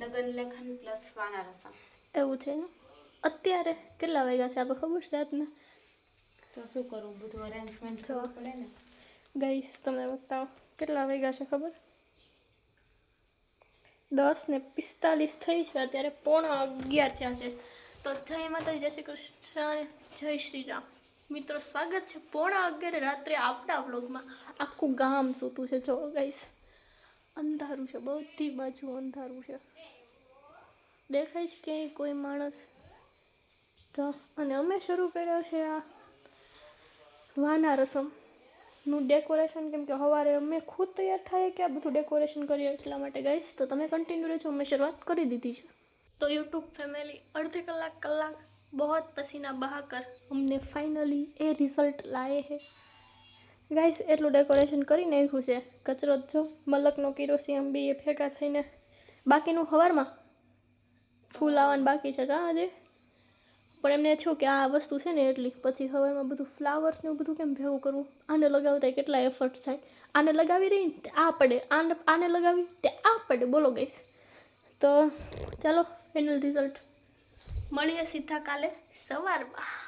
લગ્ન લેખન પ્લસ વાના રસમ એવું છે અત્યારે કેટલા વાગ્યા છે? આપણે ખબર છે રાતના? તો શું કરવું બધું અરેન્જમેન્ટ જોવા પડે ને? ગઈશ તમે બતાવો. કેટલા વાગ્યા છે ખબર? દસ ને પિસ્તાલીસ થઈ છે. અત્યારે પોણા અગિયાર થયા છે. તો જય માતાજી જય શ્રી કૃષ્ણ જય શ્રી રામ. મિત્રો સ્વાગત છે પોણા અગિયારે રાત્રે આપણા બ્લોગમાં આખું ગામ સૂતું છે. જો ગઈશ અંધારું છે, બધી બાજુ અંધારું છે. દેખાય છે ક્યાંય કોઈ માણસ તો, અને અમે શરૂ કર્યો છે આ વાના રસમનું ડેકોરેશન કેમ કે સવારે અમે ખુદ તૈયાર થાય કે આ બધું ડેકોરેશન કરીએ એટલા માટે ગઈશ તો તમે કન્ટિન્યુ રહેજો, અમે શરૂઆત કરી દીધી છે. તો યુટ્યુબ ફેમિલી અડધે કલાક કલાક બહુ પસીના બહાકર અમને ફાઇનલી એ રિઝલ્ટ લાયે હે. ગાઈસ એટલું ડેકોરેશન કરી નાખ્યું છે. કચરો જ જો. મલકનો કિરોસિયમ બી એ ફેંકા થઈને. બાકીનું હવારમાં ફૂલ આવવાનું બાકી છે કાં આજે? પણ એમને છું કે આ વસ્તુ છે ને એટલી. પછી હવારમાં બધું ફ્લાવર્સને બધું કેમ ભેગું કરવું? આને લગાવતા કેટલા એફર્ટ થાય. આને લગાવી રહી આ પડે. આને આને લગાવી તે આ પડે. બોલો ગઈશ તો ચાલો ફાઇનલ રિઝલ્ટ મળીએ સીધા કાલે સવારમાં.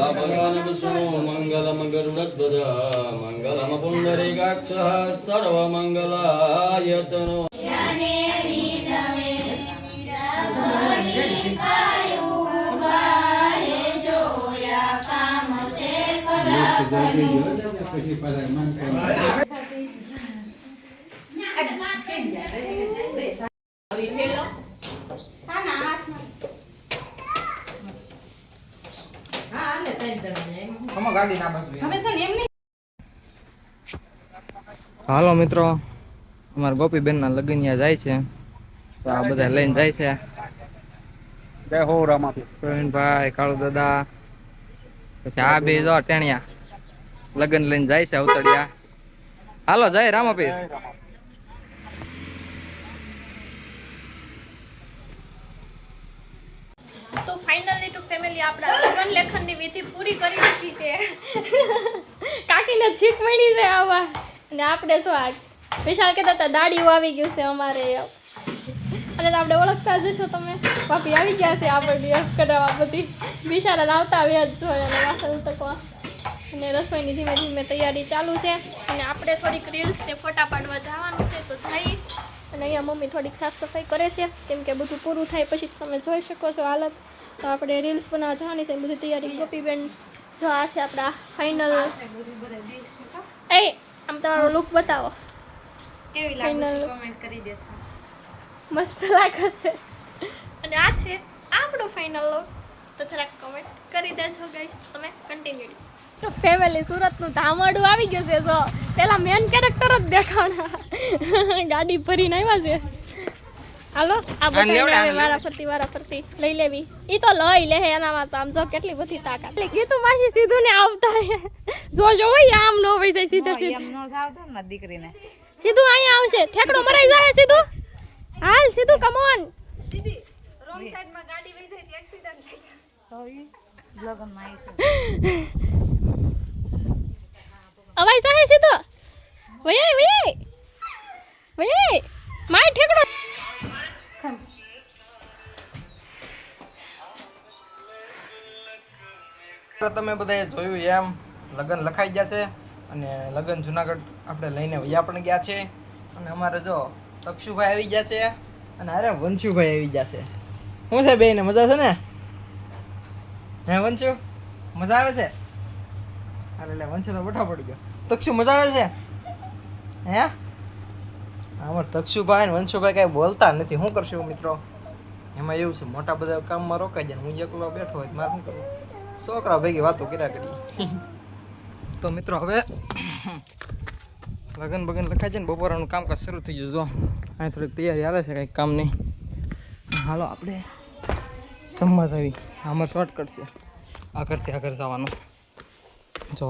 છે ને એમ નહીં હાલો મિત્રો અમારા ગોપીબેનના લગ્ન જાય છે. તો આ બધા લઈને જાય છે. જય હો પ્રવીણભાઈ કાળુ દાદા પછી આ બે જો ટેણિયા લગ્ન લઈને જાય છે અવતળિયા હાલો જય રામાપીર તો ફાઇનલી ટુ ફેમિલી આપણા લગ્ન લેખનની વિધિ પૂરી કરી દીધી છે. કાકીને છીક મળી છે આવા અને આપણે તો આ વિશાલ કહેતા હતા દાડી આવી ગયું છે અમારે. અને આપણે ઓળખતા જ છો તમે. પાપી આવી ગયા છે આપણે કરાવવા બધી. વિશાલ આવતા આવ્યા જ જોઈએ અને વાસણ ઉતકવા અને રસોઈની ધીમે ધીમે તૈયારી ચાલુ છે. અને આપણે થોડીક રીલ્સ ને ફોટા પાડવા જવાનું છે, તો જઈ. અને અહીંયા મમ્મી થોડીક સાફ સફાઈ કરે છે. કેમ કે બધું પૂરું થાય પછી તમે જોઈ શકો છો હાલત. તો આપણે રીલ્સ બનાવવા જવાની છે બધી તૈયારી ગોપીબેન જો આ છે આપણા ફાઇનલ એ આમ તમારો લુક બતાવો. કેવી લાગે કમેન્ટ કરી દેજો. મસ્ત લાગે છે. અને આ છે આપણો ફાઇનલ લુક તો જરાક કમેન્ટ કરી દેજો ગાઈસ તમે કન્ટિન્યુ તો ફેમિલી સુરતનું ધામડું આવી ગયું છે જો. પેલા મેન કેરેક્ટર જ દેખાણા. ગાડી ભરીને આવ્યા છે. હાલો આ બધા વારા ફરતી વારા ફરતી લઈ લેવી. ઈ તો લઈ લે એનામાં તો આમ જો કેટલી બધી તાકાત. એટલે કીધું માસી સીધું ને આવતા જો જો હોય આમ નો વઈ જાય સીધા સીધા. એમ નો જાવતો ને દીકરીને. સીધું અહીંયા આવશે. ઠેકડો મરાઈ જાય સીધું. હાલ સીધું કમોન રોંગ સાઈડમાં ગાડી વઈ જાય તો એક્સિડન્ટ થઈ જાય. તો ઈ માં આવી છે અવાજ તો હે સીધો? વઈ વઈ વયે તમે બધાએ જોયું એમ, લગ્ન લખાઈ ગયા છે અને લગ્ન જુનાગઢ આપણે લઈને વૈયા પણ ગયા છે. અને અમારે જો તક્ષુભાઈ આવી ગયા છે અને અરે વંશુભાઈ આવી ગયા છે. શું છે બેને, મજા છે ને? હે વંશુ, મજા આવે છે? અરે લે, વંશુ તો બઠા પડી ગયો. તક્ષુ, મજા આવે છે? હે? અમાર તક્ષુભાઈ ને વંશુભાઈ કાંઈ બોલતા નથી. શું કરશું મિત્રો? એમાં એવું છે, મોટા બધા કામમાં રોકાઈ જાય હું એકલો બેઠો હોય મારે શું કરવું? છોકરા ભેગી વાતો કર્યા કરી. તો મિત્રો હવે લગન બગન લખાય છે ને બપોરાનું કામકાજ શરૂ થઈ ગયું. જો, અહીં થોડીક તૈયારી હાલે છે કંઈક કામની હાલો આપણે સમજ આવી. આમાં શોર્ટકટ છે. આ આગળ જવાનું. જો